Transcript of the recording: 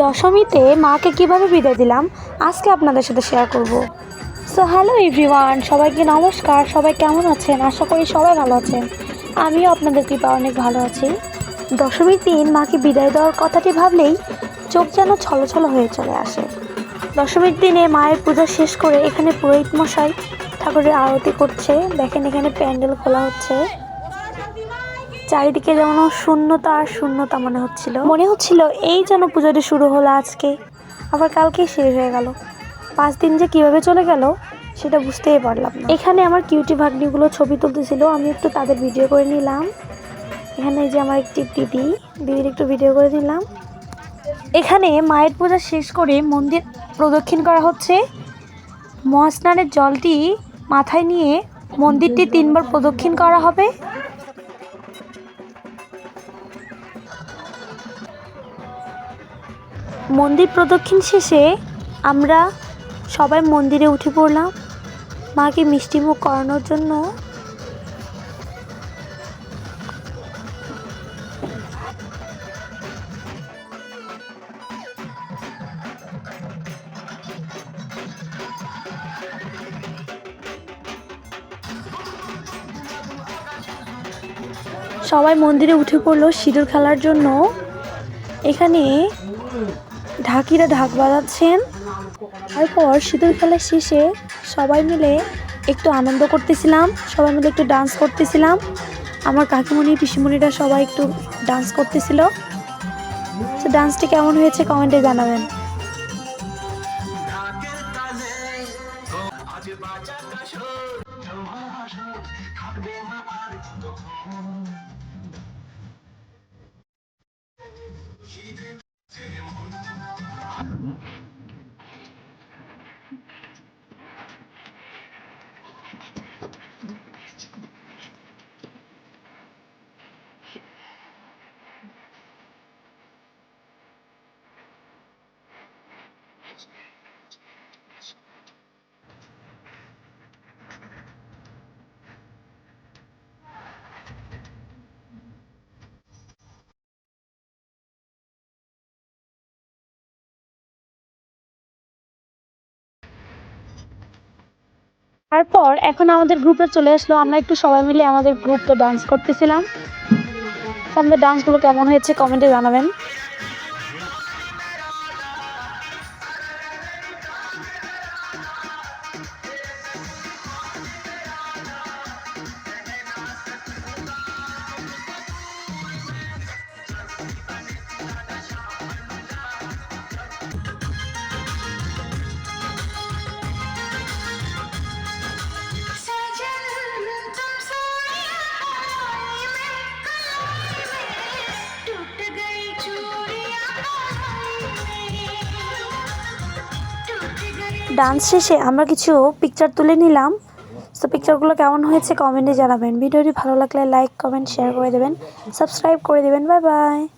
দশমীতে মাকে কীভাবে বিদায় দিলাম, আজকে আপনাদের সাথে শেয়ার করব। সো হ্যালো এভরিওয়ান সবাইকে নমস্কার, সবাই কেমন আছেন? আশা করি সবাই ভালো আছেন। আমিও আপনাদের কৃপা অনেক ভালো আছি। দশমীর দিন মাকে বিদায় দেওয়ার কথাটি ভাবলেই চোখ যেন ছলছল হয়ে চলে আসে। দশমীর দিনে মায়ের পূজা শেষ করে এখানে পুরোহিত মশাই ঠাকুরের আরতি করছে। দেখেন এখানে প্যান্ডেল খোলা হচ্ছে। চারিদিকে যেমন শূন্যতা আর শূন্যতা মনে হচ্ছিল। মনে হচ্ছিল এই যেন পুজোটি শুরু হলো আজকে। আবার কালকেই শেষ হয়ে গেল। পাঁচ দিন যে কীভাবে চলে গেল, সেটা বুঝতেই পারলাম এখানে আমার কিউটি ভাগ্নিগুলো ছবি তুলতেছিল, আমি একটু তাদের ভিডিও করে নিলাম। এখানে যে আমার একটি দিদি, দিদির একটু ভিডিও করে নিলাম। এখানে মায়ের পূজা শেষ করে মন্দির প্রদক্ষিণ করা হচ্ছে। মহাস্নানের জলটি মাথায় নিয়ে মন্দিরটি তিনবার প্রদক্ষিণ করা হবে। মন্দির প্রদক্ষিণ শেষে আমরা সবাই মন্দিরে উঠে পড়লাম। মাকে মিষ্টিমুখ করানোর জন্য। সবাই মন্দিরে উঠে পড়ল সিঁদুর খেলার জন্য। এখানে ঢাকিরা ঢাক বাজাচ্ছেন। তারপর শীতল খেলা শেষে সবাই মিলে একটু আনন্দ করতেছিলাম, সবাই মিলে একটু ডান্স করতেছিলাম। আমার কাকিমণি, পিসিমণিরা সবাই একটু ডান্স করতেছিল। তো ডান্সটি কেমন হয়েছে কমেন্টে জানাবেন। তারপর এখন আমাদের গ্রুপে চলে আসলো। আমরা একটু সবাই মিলে আমাদের গ্রুপে ডান্স করতেছিলাম। আপনাদের ডান্সগুলো কেমন হয়েছে কমেন্টে জানাবেন। ডান্স শেষে আমরা কিছু পিকচার তুলে নিলাম। তো পিকচারগুলো কেমন হয়েছে কমেন্টে জানাবেন। ভিডিওটি ভালো লাগলে লাইক কমেন্ট শেয়ার করে দেবেন। সাবস্ক্রাইব করে দেবেন। Bye bye